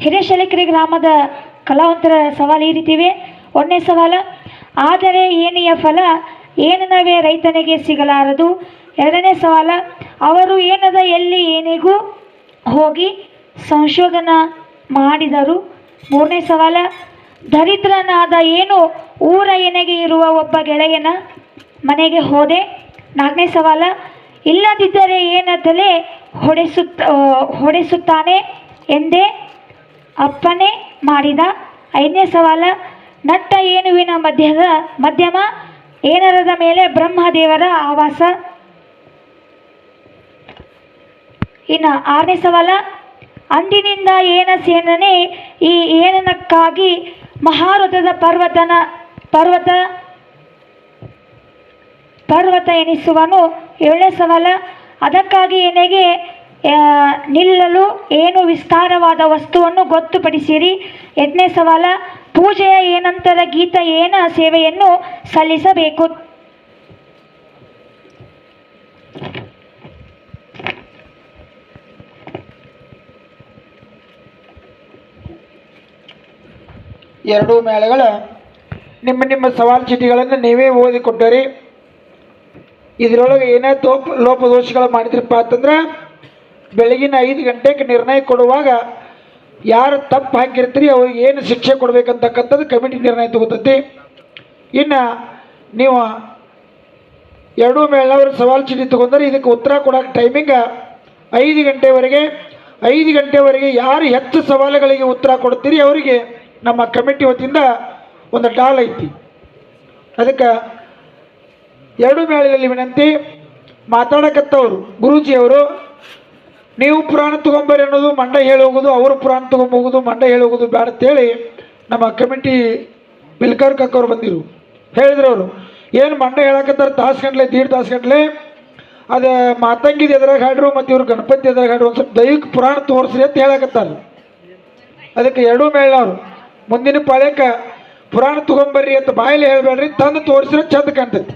ಹಿರೇಶಲಿಕರಿ ಗ್ರಾಮದ ಕಲಾವಂತರ ಸವಾಲು ಈ ರೀತಿ ಇವೆ ಒಂದನೇ ಸವಾಲು ಆದರೆ ಏನಿಯ ಫಲ ಏನನವೇ ರೈತನಿಗೆ ಸಿಗಲಾರದು? ಎರಡನೇ ಸವಾಲು ಅವರು ಏನದ ಎಲ್ಲಿ ಏನಿಗೂ ಹೋಗಿ ಸಂಶೋಧನ ಮಾಡಿದರು? ಮೂರನೇ ಸವಾಲು ದರಿದ್ರನಾದ ಏನು ಊರ ಎನೆಗೆ ಇರುವ ಒಬ್ಬ ಗೆಳೆಯನ ಮನೆಗೆ ಹೋದೆ? ನಾಲ್ಕನೇ ಸವಾಲು ಇಲ್ಲದಿದ್ದರೆ ಏನದಲೇ ಹೊಡೆಸುತ್ತ ಆ, ಹೊಡೆಸುತ್ತಾನೆ ಎಂದೇ? ಅಪ್ಪನೇ ಮಾಡಿದ ಐದನೇ ಸವಾಲ ನಟ್ಟ ಏನುವಿನ ಮಧ್ಯದ ಮಧ್ಯಮ? ಏನರದ ಮೇಲೆ ಬ್ರಹ್ಮದೇವರ ಆವಾಸ? ಇನ್ನು ಆರನೇ ಸವಾಲ ಅಂದಿನಿಂದ ಏನ ಸೇನನೆ ಈ ಏನನಕ್ಕಾಗಿ ಮಹಾರಥದ ಪರ್ವತನ ಪರ್ವತ ಪರ್ವತ ಎನಿಸುವನು? ಏಳನೇ ಸವಾಲ ಅದಕ್ಕಾಗಿ ಎನೆಗೆ ಆ, ನಿಲ್ಲಲು ಏನು ವಿಸ್ತಾರವಾದ ವಸ್ತುವನ್ನು ಗೊತ್ತುಪಡಿಸಿರಿ? ಎಂಟನೇ ಸವಾಲ, ಪೂಜೆಯ ಏನಂತರ ಗೀತ ಏನ ಸೇವೆಯನ್ನು ಸಲ್ಲಿಸಬೇಕು? ಎರಡೂ ಮೇಳಗಳ, ನಿಮ್ಮ ನಿಮ್ಮ ಸವಾಲು ಚೀಟಿಗಳನ್ನು ನೀವೇ ಓದಿಕೊಟ್ಟರಿ, ಇದರೊಳಗೆ ಏನೇ ತೋಪ, ಲೋಪದೋಷಗಳು ಮಾಡಿದ್ರಪ್ಪ ಅಂತಂದ್ರೆ ಬೆಳಗಿನ ಐದು ಗಂಟೆಗೆ ನಿರ್ಣಯ ಕೊಡುವಾಗ ಯಾರು ತಪ್ಪು ಹಾಕಿರ್ತೀರಿ, ಅವ್ರಿಗೆ ಏನು ಶಿಕ್ಷೆ ಕೊಡಬೇಕಂತಕ್ಕಂಥದ್ದು ಕಮಿಟಿ ನಿರ್ಣಯ ತಗೋತೈತಿ. ಇನ್ನು ನೀವು ಎರಡೂ ಮೇಳನವರು ಸವಾಲು ಚೀಟಿ ತಗೊಂಡ್ರೆ ಇದಕ್ಕೆ ಉತ್ತರ ಕೊಡೋಕೆ ಟೈಮಿಂಗ ಐದು ಗಂಟೆವರೆಗೆ ಐದು ಗಂಟೆವರೆಗೆ ಯಾರು ಹೆಚ್ಚು ಸವಾಲುಗಳಿಗೆ ಉತ್ತರ ಕೊಡ್ತೀರಿ, ಅವರಿಗೆ ನಮ್ಮ ಕಮಿಟಿ ವತಿಯಿಂದ ಒಂದು ಡಾಲ್ ಐತಿ. ಅದಕ್ಕೆ ಎರಡು ಮೇಳದಲ್ಲಿ ವಿನಂತಿ, ಮಾತಾಡಕತ್ತವರು, ಗುರೂಜಿಯವರು ನೀವು ಪುರಾಣ ತೊಗೊಂಬರಿ ಅನ್ನೋದು ಮಂಡ ಹೇಳಿ ಹೋಗೋದು ಅವರು ಪುರಾಣ ತೊಗೊಂಬೋಗೋದು ಮಂಡ ಹೇಳಿ ಹೋಗೋದು ಬೇಡ ಅಂತೇಳಿ ನಮ್ಮ ಕಮಿಟಿ ಬಿಲ್ಕರ್ ಕಕ್ಕವ್ರು ಬಂದಿರು. ಹೇಳಿದ್ರು ಅವರು ಏನು ಮಂಡ ಹೇಳಕತ್ತಾರೆ ತಾಸು ಗಂಟ್ಲೆ, ದೀಡ್ ತಾಸು ಗಂಟ್ಲೆ, ಅದು ಮಾತಂಗಿದ ಎದ್ರಾಗ ಹಾಡ್ರು ಮತ್ತು ಇವ್ರು ಗಣಪತಿ ಎದ್ರಾಗ ಹಾಡ್ರು ಒಂದು ಸ್ವಲ್ಪ ದೈವಿಕ ಪುರಾಣ ತೋರಿಸ್ರಿ ಅಂತ ಹೇಳಕತ್ತಾರೆ. ಅದಕ್ಕೆ ಎರಡೂ ಮೇಳವ್ರು ಮುಂದಿನ ಪಾಳ್ಯಕ್ಕೆ, ಪುರಾಣ ತೊಗೊಂಬರ್ರಿ ಅಂತ ಬಾಯಲ್ಲಿ ಹೇಳ್ಬೇಡ್ರಿ, ತಂದು ತೋರಿಸಿದ್ರೆ ಚಂದ ಕಾಣ್ತೈತಿ.